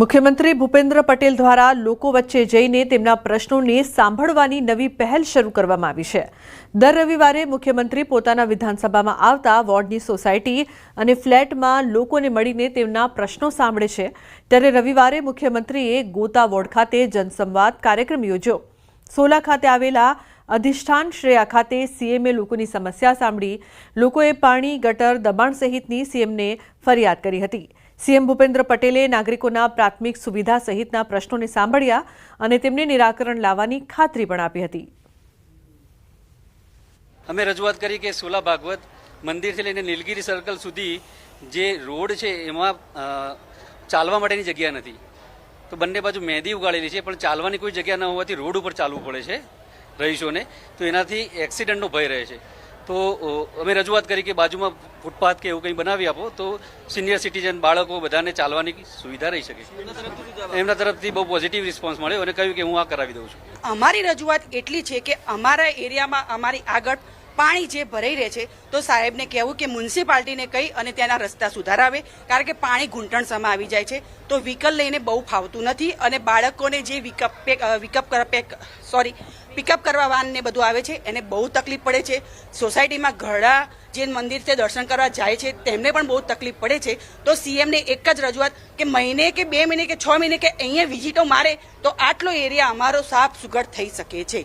મુખ્યમંત્રી ભૂપેન્દ્ર પટેલ દ્વારા લોકો વચ્ચે જઈને તેમના પ્રશ્નોને સાંભળવાની નવી પહેલ શરૂ કરવામાં આવી છે. દર રવિવારે મુખ્યમંત્રી પોતાના વિધાનસભામાં આવતા વોર્ડની સોસાયટી અને ફ્લેટમાં લોકોને મળીને તેમના પ્રશ્નો સાંભળે છે. ત્યારે રવિવારે મુખ્યમંત્રીએ ગોતા વોર્ડ ખાતે જનસંવાદ કાર્યક્રમ યોજ્યો. સોલા ખાતે આવેલા અધિષ્ઠાન શ્રેયા ખાતે સીએમએ લોકોની સમસ્યા સાંભળી લોકોએ પાણી, ગટર, દબાણ સહિતની સીએમને ફરિયાદ કરી હતી. સીએમ ભૂપેન્દ્ર પટેલે નાગરિકોના પ્રાથમિક સુવિધા સહિતના પ્રશ્નોને સાંભળ્યા અને તેમને નિરાકરણ લાવવાની ખાતરી પણ આપી હતી. અમે રજૂઆત કરી કે સોલા ભાગવત મંદિરથી લઈને નીલગિરી સર્કલ સુધી જે રોડ છે એમાં ચાલવા માટેની જગ્યા નથી. તો બંને બાજુ મહેંદી ઉગાડેલી છે, પણ ચાલવાની કોઈ જગ્યા ન હોવાથી રોડ ઉપર ચાલવું પડે છે રહીશોને. તો એનાથી એક્સિડન્ટનો ભય રહે છે. તો અમે રજૂઆત કરી કે બાજુમાં ફૂટપાથ કે એવું કંઈ બનાવી આપો તો સિનિયર સિટીઝન બાળકો બધાને ચાલવાની સુવિધા રહી શકે. એમના તરફથી બહુ પોઝિટિવ રિસ્પોન્સ મળ્યો અને કહ્યું કે હું આ કરાવી દઉં છું. અમારી રજૂઆત એટલી છે કે અમારા એરિયામાં અમારી આગળ પાણી જે ભરાઈ રહે છે, તો સાહેબને કહેવું કે મ્યુનિસિપાલિટીને કહી અને ત્યાંના રસ્તા સુધારાવે, કારણ કે પાણી ઘૂંટણ સમા આવી જાય છે. તો વ્હીકલ લઈને બહુ ફાવતું નથી અને બાળકોને જે વિકપ વિકઅપ પેક, સોરી, પિકઅપ કરવા વાન ને બધું આવે છે, એને બહુ તકલીફ પડે છે. સોસાયટીમાં ઘરડા જે મંદિર છે, દર્શન કરવા જાય છે, તેમને પણ બહુ તકલીફ પડે છે. તો સીએમને એક જ રજૂઆત કે મહિને કે બે મહિને કે છ મહિને કે અહીંયા વિઝિટો મારે, તો આટલો એરિયા અમારો સાફ સુઘડ થઈ શકે છે.